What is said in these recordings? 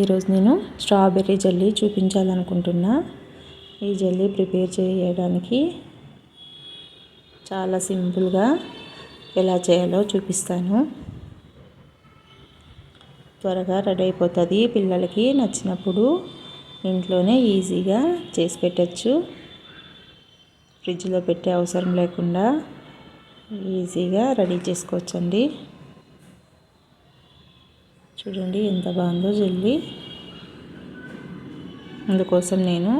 ఈరోజు నేను స్ట్రాబెర్రీ జల్లీ చూపించాలనుకుంటున్నా. ఈ జల్లీ ప్రిపేర్ చేయడానికి చాలా సింపుల్గా ఎలా చేయాలో చూపిస్తాను. త్వరగా రెడీ అయిపోతుంది. పిల్లలకి నచ్చినప్పుడు ఇంట్లోనే ఈజీగా చేసి పెట్టచ్చు. ఫ్రిడ్జ్లో పెట్టే అవసరం లేకుండా ఈజీగా రెడీ చేసుకోవచ్చండి. చూడండి ఎంత బాగుందో జల్లి. అందుకోసం నేను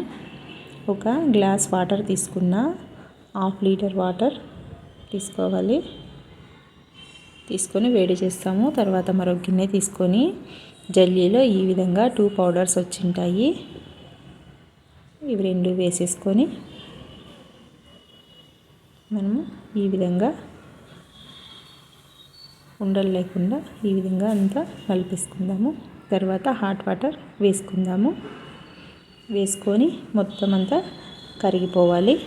ఒక గ్లాస్ వాటర్ తీసుకున్న హాఫ్ లీటర్ వాటర్ తీసుకోవాలి. తీసుకొని వేడి చేస్తాము. తర్వాత మరొక గిన్నె తీసుకొని జల్లీలో ఈ విధంగా టూ పౌడర్స్ వచ్చింటాయి. ఇవి రెండు వేసేసుకొని మనము ఈ విధంగా ఉండలు లేకుండా ఈ విధంగా అంతా కలిపేసుకుందాము. తర్వాత హాట్ వాటర్ వేసుకుందాము. వేసుకొని మొత్తం అంతా కరిగిపోవాలి.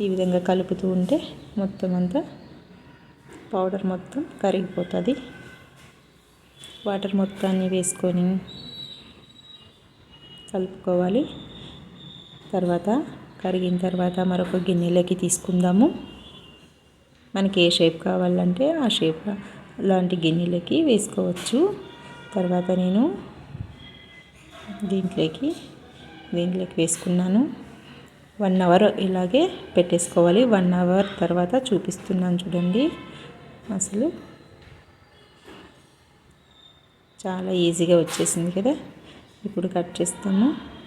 ఈ విధంగా కలుపుతూ ఉంటే మొత్తం అంతా పౌడర్ మొత్తం కరిగిపోతుంది. వాటర్ మొత్తాన్ని వేసుకొని కలుపుకోవాలి. తర్వాత కరిగిన తర్వాత మరొక గిన్నెలోకి తీసుకుందాము. మనకి ఏ షేప్ కావాలంటే ఆ షేప్ లాంటి గిన్నెలకి వేసుకోవచ్చు. తర్వాత నేను దీంట్లోకి దీంట్లోకి వేసుకున్నాను. వన్ అవర్ ఇలాగే పెట్టేసుకోవాలి. వన్ అవర్ తర్వాత చూపిస్తున్నాను చూడండి. అసలు చాలా ఈజీగా వచ్చేసింది కదా. ఇప్పుడు కట్ చేస్తాము.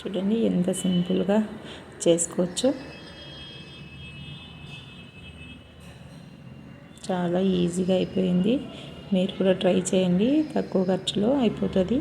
చూడండి ఎంత సింపుల్గా చేసుకోవచ్చు. చాలా ఈజీగా అయిపోయింది. మీరు కూడా ట్రై చేయండి తక్కువ ఖర్చులో అయిపోతుంది.